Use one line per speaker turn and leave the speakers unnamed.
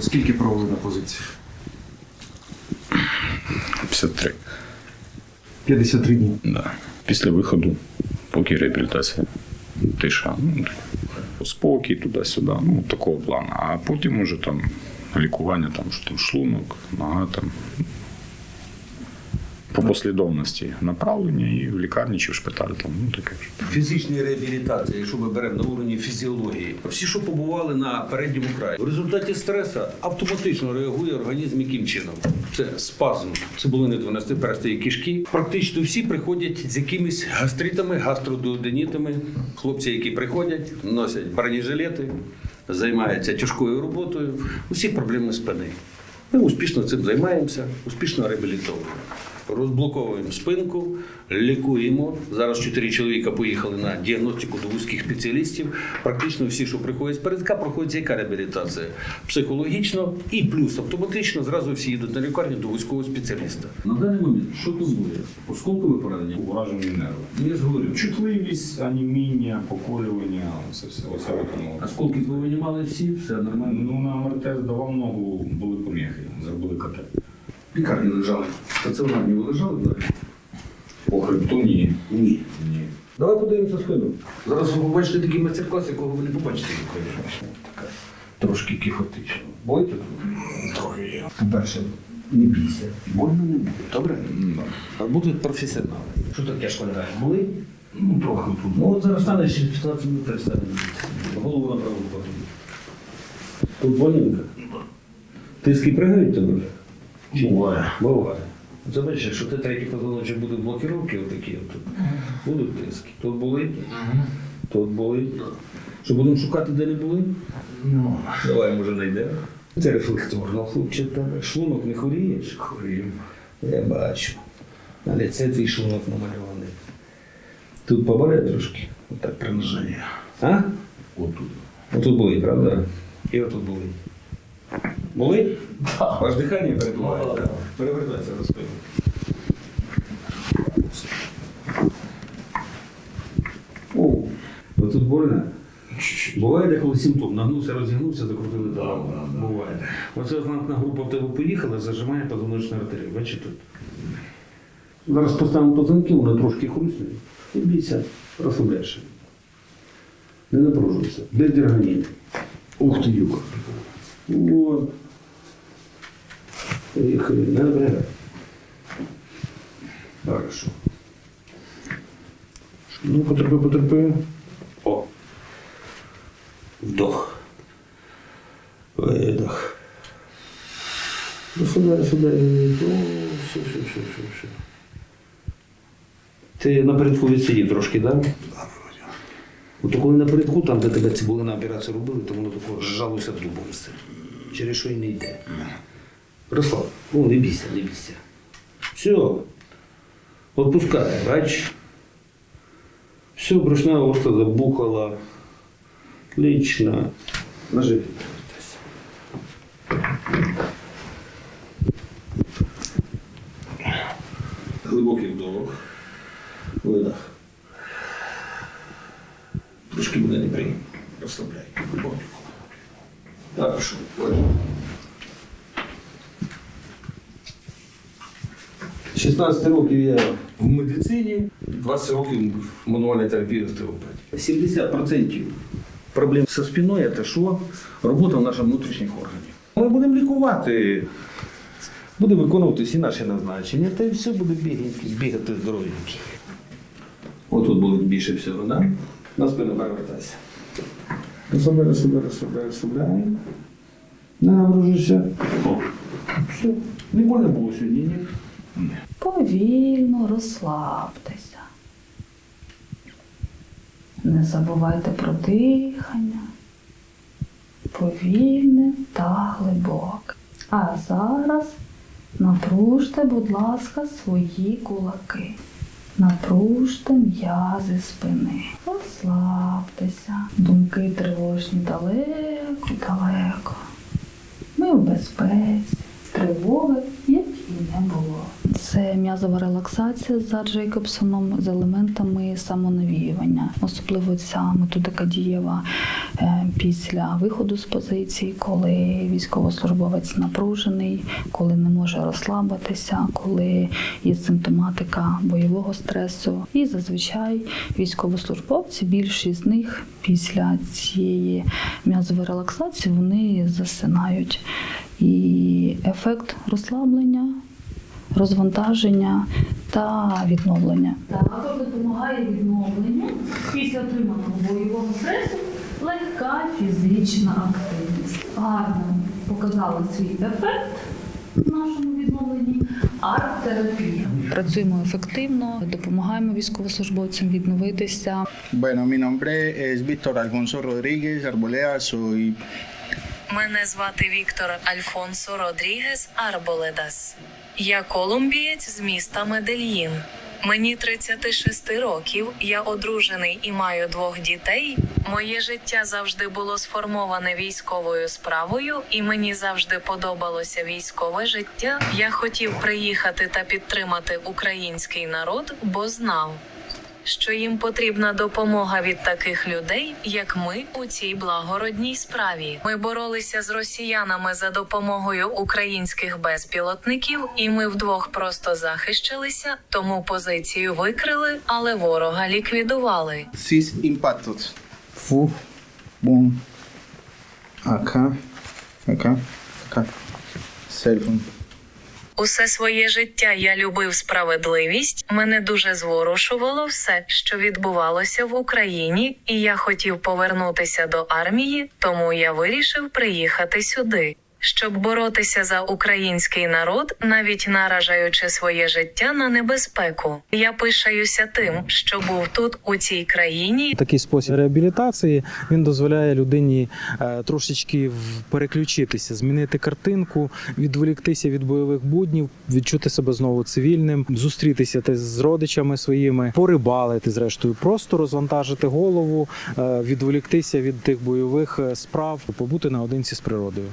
Скільки провели на позиції?
53.
53 дні.
Да. Після виходу, поки реабілітація, тиша. Ну, спокій туди-сюди, ну, такого плану. А потім уже там лікування, там, що там шлунок, нога там. По послідовності направлення і в лікарні чи в шпиталі. Там, ну, таке ж.
Фізичної реабілітації, якщо ми беремо на уровні фізіології, всі, що побували на передньому краї, в результаті стресу автоматично реагує організм яким чином? Це спазм цибулини 12 перстої кишки. Практично всі приходять з якимись гастритами, гастродуоденітами. Хлопці, які приходять, носять бронежилети, займаються тяжкою роботою. Усі проблеми спини. Ми успішно цим займаємося, успішно реабілітовуємо. Розблоковуємо спинку, лікуємо. Зараз чотири чоловіка поїхали на діагностику до вузьких спеціалістів. Практично всі, що приходять з передка, проходять яка реабілітація? Психологічно і плюс автоматично зразу всі їдуть на лікарню до вузького спеціаліста. На даний момент що турбує? Осколкове поранення?
Уражені нерви.
Я ж говорю,
Чутливість, аніміння, поколювання, це все. Оце виконало.
осколки повинімали всі, все нормально.
Ну, на МРТ здавав ногу, були поміхи, зробили КТ.
Лікарні лежали. Стаціонарні ви лежали? Да?
По хребту ні.
Ні.
Ні.
Давай подивимося спину. Зараз ви побачите такий майстер-клас, якого ви не побачите ніколи. Така Трошки кіфотично. Боїте?
Трохи є.
По-перше, не бійся. Больно не буде. Добре?
Да.
А будуть професіонали. Що так тяжко лягає? Були?
Ну, трохи тут.
Ну от зараз стане ще 15 минут перестане. Голову направо потім. Тут больненько? Тиски пригають тебе?
Буває.
Буває. Це бачиш, якщо ти третій позвоночок буде блокіровки, отакі от тут, будуть тиски. Тут були, тут були. Що будемо шукати, де не були?
Ну,
Давай, може, знайдемо. Це рефлекторно, хлопче, тебе шлунок не хворієш? Хворію. Я бачу. Але це твій шлунок намальований. Тут поборе трошки, отак приниження. А?
отут.
Отут були, правда? І отут були. Були? Ваш дихання перебуває. Перевертайся на спину. О, отут больно. Буває деколи симптом. Нагнувся, розігнувся, закрутили талому. Буває. Оце знатна група в тебе поїхала, зажимає позвоночну артерію. Бачите тут. Зараз поставимо позвонки, воно трошки хрустне. Не бійся, розслабляєшся. Не напружуйся. Без дергання. Ух ти, юка. Вот. Не напрягай. Хорошо. Ну, потерпи, потерпи. О. Вдох. Видох. Розсудай, розсудай. О, все, все, все, все, все. Ти напередку відсидів трошки, так? Да? От коли напередку, там, де тебе цибулина операцію робили, то воно тако зжалося дубом все. Через що й не йде. Руслан, ну не бійся, не бійся. Все. Отпускай, бач. Все, брюшна аорта забухала. Отлично. Ложи. Глибокий вдох. Видох. Трошки буде неприємно. Розслабляй. Глибокий. Хорошо. 16 років я в медицині, 20 років в мануальній терапії остеопатії. 70% проблем зі спиною це що? Робота в наших внутрішніх органів. Ми будемо лікувати, буде виконувати всі наші назначення, та й все буде бігати, бігати здоровенький. Отут болить більше всього, да? На спину перевертайся. Розслабляй, розслабляй, розслабляй, розслабляй. Не напружуйся. Все. Не больно було сьогодні, ні?
Повільно розслабтеся. Не забувайте про дихання. Повільне та глибоке. А зараз напружте, будь ласка, свої кулаки. Напружте м'язи спини. Розслабтеся. Думки тривожні далеко, далеко. Ми в безпеці, тривоги, як і не було. Це м'язова релаксація за Джейкобсоном з елементами самонавіювання. Особливо ця методика дієва е, після виходу з позиції, коли військовослужбовець напружений, коли не може розслабитися, коли є симптоматика бойового стресу. І зазвичай військовослужбовці, більшість з них після цієї м'язової релаксації вони засинають. І ефект розслаблення, розвантаження та відновлення. Також допомагає відновленню після отриманого бойового стресу легка фізична активність. Гарно показала свій ефект в нашому відновленні арт-терапія. Працюємо ефективно, допомагаємо військовослужбовцям відновитися.
Bueno, mi nombre es Víctor Alfonso Rodríguez Arboleda, soy
Мене звати Віктор Альфонсо Родрігес Арболедас. Я колумбієць з міста Медельїн. Мені 36 років, я одружений і маю двох дітей. Моє життя завжди було сформоване військовою справою, і мені завжди подобалося військове життя. Я хотів приїхати та підтримати український народ, бо знав, що їм потрібна допомога від таких людей, як ми у цій благородній справі. Ми боролися з росіянами за допомогою українських безпілотників, і ми вдвох просто захищалися, тому позицію викрили, але ворога ліквідували.
Sis Impactos. Fu, boom, acá, acá, acá. Cellphone.
Усе своє життя я любив справедливість. Мене дуже зворушувало все, що відбувалося в Україні, і я хотів повернутися до армії, тому я вирішив приїхати сюди. Щоб боротися за український народ, навіть наражаючи своє життя на небезпеку, я пишаюся тим, що був тут у цій країні,
Такий спосіб реабілітації він дозволяє людині е, трошечки переключитися, змінити картинку, відволіктися від бойових буднів, відчути себе знову цивільним, зустрітися з родичами своїми, порибалити, зрештою, просто розвантажити голову, е, відволіктися від тих бойових е, справ, побути наодинці з природою.